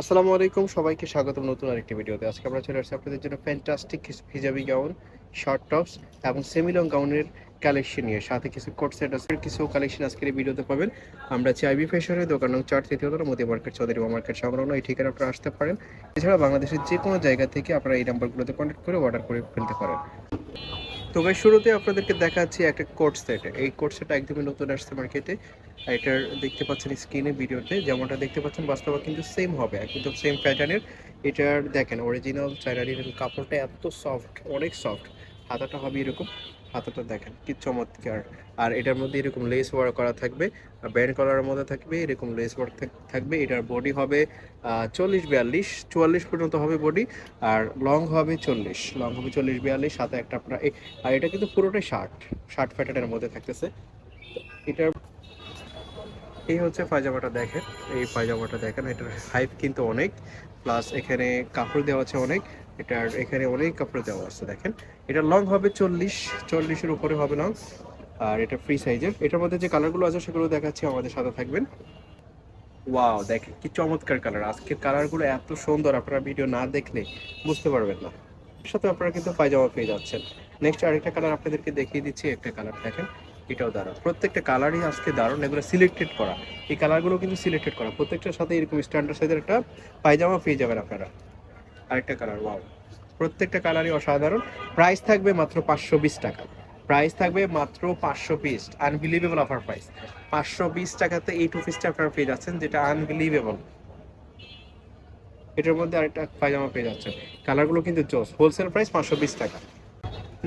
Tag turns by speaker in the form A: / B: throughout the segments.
A: আসসালামু আলাইকুম, সবাইকে স্বাগতম নতুন আরেকটি ভিডিওতে। আজকে আমরা চলে আসছি আপনাদের জন্য fantastic hijabi gown short tops এবং সেমিলং গাউনের কালেকশন নিয়ে। সাথে কিছু কোট সেট আছে কিছু কালেকশন আজকের এই ভিডিওতে পাবেন। আমরা চাইবি ফ্যাশনের দোকান নং চার, তৃতীয় মোদি মার্কেট চৌধুরী মার্কেট সংলগ্ন। এই ঠিকানা আপনারা আসতে পারেন। এছাড়া বাংলাদেশের যে কোনো জায়গা থেকে আপনারা এই নাম্বারগুলোতে কন্ট্যাক্ট করে অর্ডার করে ফেলতে পারেন। তো ভাই, শুরুতে আপনাদেরকে দেখাচ্ছি একটা কোট সেট এই কোর্ট সেট একদমই নতুন আসছে মার্কেটে এটার দেখতে পাচ্ছেন স্ক্রিনে ভিডিওতে। যেমনটা দেখতে পাচ্ছেন, বাস্তবে কিন্তু সেম হবে, একদম সেম প্যাটার্নের এটার দেখেন অরিজিনাল চাইনারির কাপড়টা এত সফট অনেক সফট হাতাটা হবে এরকম। হাতাটা দেখেন, কি চমৎকার। আর এটার মধ্যে এরকম লেস ওয়ার্ক করা থাকবে ব্যান্ড কলারের মধ্যে থাকবে, এরকম লেস ওয়ার্ক থাকবে। এটার বডি হবে চল্লিশ বিয়াল্লিশ, চুয়াল্লিশ পর্যন্ত হবে বডি আর লং হবে চল্লিশ। লং হবে চল্লিশ বিয়াল্লিশ, সাথে একটা আপনার আর এটা কিন্তু পুরোটাই শার্ট শার্ট প্যাটার্নের মধ্যে থাকতেছে। এটার এই হচ্ছে পায়জামাটা দেখেন, এই পায়জামাটা দেখেন, এটার হাইপ কিন্তু অনেক প্লাস এখানে কাপড় দেওয়া আছে অনেক। এটার এখানে অনেক কাপড় দেওয়া আছে, দেখেন। এটা লং হবে চল্লিশ, চল্লিশের উপরে হবে লং আর এটা ফ্রি সাইজের এটার মধ্যে যে কালারগুলো আছে, সেগুলো দেখাচ্ছি, আমাদের সাথে থাকবেন। ওয়াও দেখেন, কি চমৎকার কালার আজকের কালারগুলো এত সুন্দর, আপনারা ভিডিও না দেখলে বুঝতে পারবেন না। সাথে আপনারা কিন্তু পায়জামা পেয়ে যাচ্ছেন। নেক্সট আরেকটা কালার আপনাদেরকে দেখিয়ে দিচ্ছি, একটা কালার দেখেন, এটাও দারুণ। প্রত্যেকটা কালারই আজকে দারুণ, এগুলো সিলেক্টেড করা। এই কালারগুলো কিন্তু সিলেক্টেড করা। প্রত্যেকটার সাথে এরকম স্ট্যান্ডার্ড সাইজের একটা পায়জামা পেয়ে যাবেন আপনারা। আরেকটা কালার ওয়াও প্রত্যেকটা কালারই অসাধারণ। প্রাইস থাকবে মাত্র পাঁচশো বিশ টাকা। প্রাইস থাকবে মাত্র পাঁচশো পিস আনবিলিভেবল অফার প্রাইস পাঁচশো বিশ টাকাতে এই টু পিসটা আপনারা পেয়ে যাচ্ছেন, যেটা আনবিলিভেবল এটার মধ্যে আরেকটা পায়জামা পেয়ে যাচ্ছেন। কালারগুলো কিন্তু জোস। হোলসেল প্রাইস পাঁচশো বিশ টাকা।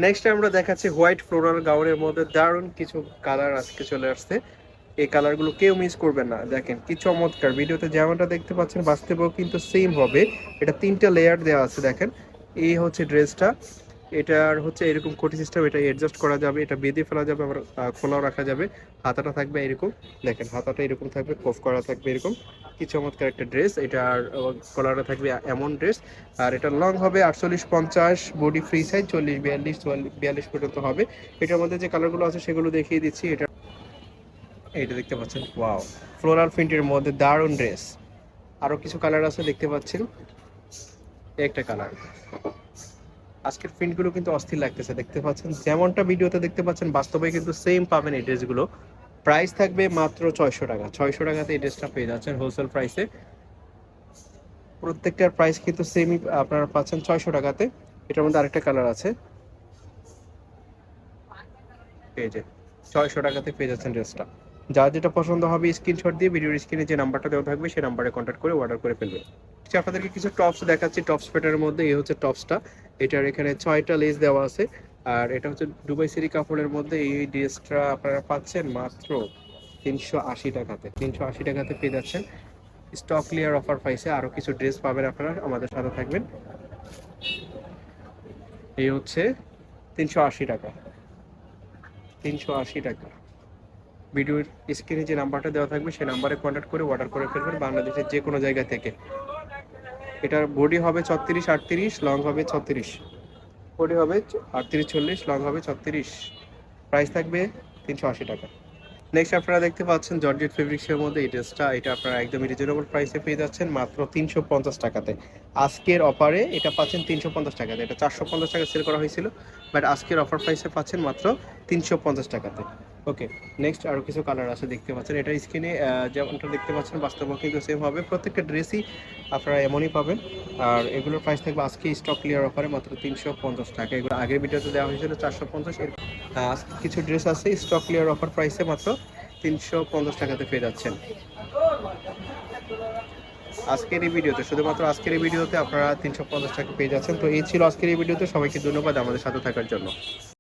A: নেক্সট আমরা দেখাচ্ছি হোয়াইট ফ্লোরাল গাউনের মধ্যে দারুণ কিছু কালার আজকে চলে আসছে। এই কালারগুলো কেউ মিস করবেন না। দেখেন কি চমৎকার। ভিডিওতে যেমনটা দেখতে পাচ্ছেন, বাস্তবেও কিন্তু সেম হবে। এটা তিনটা লেয়ার দেওয়া আছে, দেখেন। এই হচ্ছে ড্রেসটা এটার হচ্ছে এরকম কোটি সিস্টেম এটা অ্যাডজাস্ট করা যাবে, এটা বেঁধে ফেলা যাবে, আবার খোলাও রাখা যাবে। হাতাটা থাকবে এরকম। দেখেন, হাতাটা এরকম থাকবে কোফ করা থাকবে এরকম। কি চমৎকার একটা ড্রেস এটার কলারটা থাকবে এমন ড্রেস আর এটা লং হবে আটচল্লিশ পঞ্চাশ বডি ফ্রি সাইজ চল্লিশ, বিয়াল্লিশ বিয়াল্লিশ পর্যন্ত হবে। এটার মধ্যে যে কালারগুলো আছে সেগুলো দেখিয়ে দিচ্ছি। এটা এইটা দেখতে পাচ্ছেন। ওয়াও। ফ্লোরাল প্রিন্টের মধ্যে দারুণ ড্রেস। আরও কিছু কালার আছে দেখতে পাচ্ছেন। একটা কালার। আজকের প্রিন্টগুলো কিন্তু অস্থির লাগতেছে, দেখতে পাচ্ছেন। যেমনটা ভিডিওতে দেখতে পাচ্ছেন, বাস্তবে কিন্তু সেম পাবেন এই ড্রেসগুলো। প্রাইস থাকবে মাত্র ছয়শো টাকা। ছয়শো টাকাতে এই ড্রেসটা পেয়ে যাচ্ছেন হোলসেল প্রাইসে প্রত্যেকটার প্রাইস কিন্তু সেমই আপনারা পাচ্ছেন ছয়শো টাকাতে। এটার মধ্যে আরেকটা কালার আছে। এই যে, ছয়শো টাকাতে পেয়ে যাচ্ছেন ড্রেসটা। যার যেটা পছন্দ হবে স্ক্রিনশট দিয়ে ভিডিওর স্ক্রিনে যে নাম্বারটা দেওয়া থাকবে, সেই নাম্বারে কন্ট্যাক্ট করে অর্ডার করে ফেলবেন আপনাদেরকে কিছু টপস দেখাচ্ছি। টপস প্যাটার্নের মধ্যে এই হচ্ছে টপসটা এটার এখানে ছয়টা লেস দেওয়া আছে। আর এটা হচ্ছে দুবাই সিরি কাপড়ের মধ্যে এই ড্রেসটা আপনারা পাচ্ছেন মাত্র তিনশো আশি টাকাতে। তিনশো আশি টাকাতে পেয়ে যাচ্ছেন। স্টক ক্লিয়ার অফার পাইছে আরও কিছু ড্রেস পাবেন আপনারা। আমাদের সাথে থাকবেন। এই হচ্ছে তিনশো আশি টাকা। তিনশো আশি টাকা। ভিডিওর স্ক্রিনে যে নাম্বারটা দেওয়া থাকবে, সেই নাম্বারে কন্ট্যাক্ট করে অর্ডার করে ফেলবেন বাংলাদেশের যে কোনো জায়গা থেকে। এটার বডি হবে ছত্রিশ আটত্রিশ লং হবে ছত্রিশ। বডি হবে আটত্রিশ চল্লিশ লং হবে ছত্রিশ। প্রাইস থাকবে তিনশো আশি টাকা। নেক্সট আপনারা দেখতে পাচ্ছেন জর্জেট ফেব্রিক্সের মধ্যে এই ড্রেসটা এটা আপনারা একদমই রিজনেবল প্রাইসে পেয়ে যাচ্ছেন মাত্র তিনশো পঞ্চাশ টাকাতে। আজকের অফারে এটা পাচ্ছেন তিনশো পঞ্চাশ টাকাতে। এটা চারশো পঞ্চাশ টাকা সেল করা হয়েছিল বাট আজকের অফার প্রাইসে পাচ্ছেন মাত্র তিনশো পঞ্চাশ টাকাতে। ওকে নেক্সট আরও কিছু কালার আছে দেখতে পাচ্ছেন। এটা স্ক্রিনে যেমনটা দেখতে পাচ্ছেন বাস্তব কিন্তু সেম হবে। প্রত্যেকটা ড্রেসই আপনারা এমনই পাবেন। আর এগুলোর প্রাইস থাকবে আজকে স্টক ক্লিয়ার অফারে মাত্র তিনশো পঞ্চাশ টাকা। এগুলো আগের ভিডিওতে দেওয়া হয়েছিল চারশো পঞ্চাশ। আজকে কিছু ড্রেস আছে স্টক ক্লিয়ার অফার প্রাইসে মাত্র তিনশো পঞ্চাশ টাকাতে পেয়ে যাচ্ছেন। আজকের এই ভিডিওতে, শুধুমাত্র আজকের এই ভিডিওতে আপনারা তিনশো পঞ্চাশ টাকা পেয়ে যাচ্ছেন। তো এই ছিল আজকের এই ভিডিওতে। সবাইকে ধন্যবাদ আমাদের সাথে থাকার জন্য।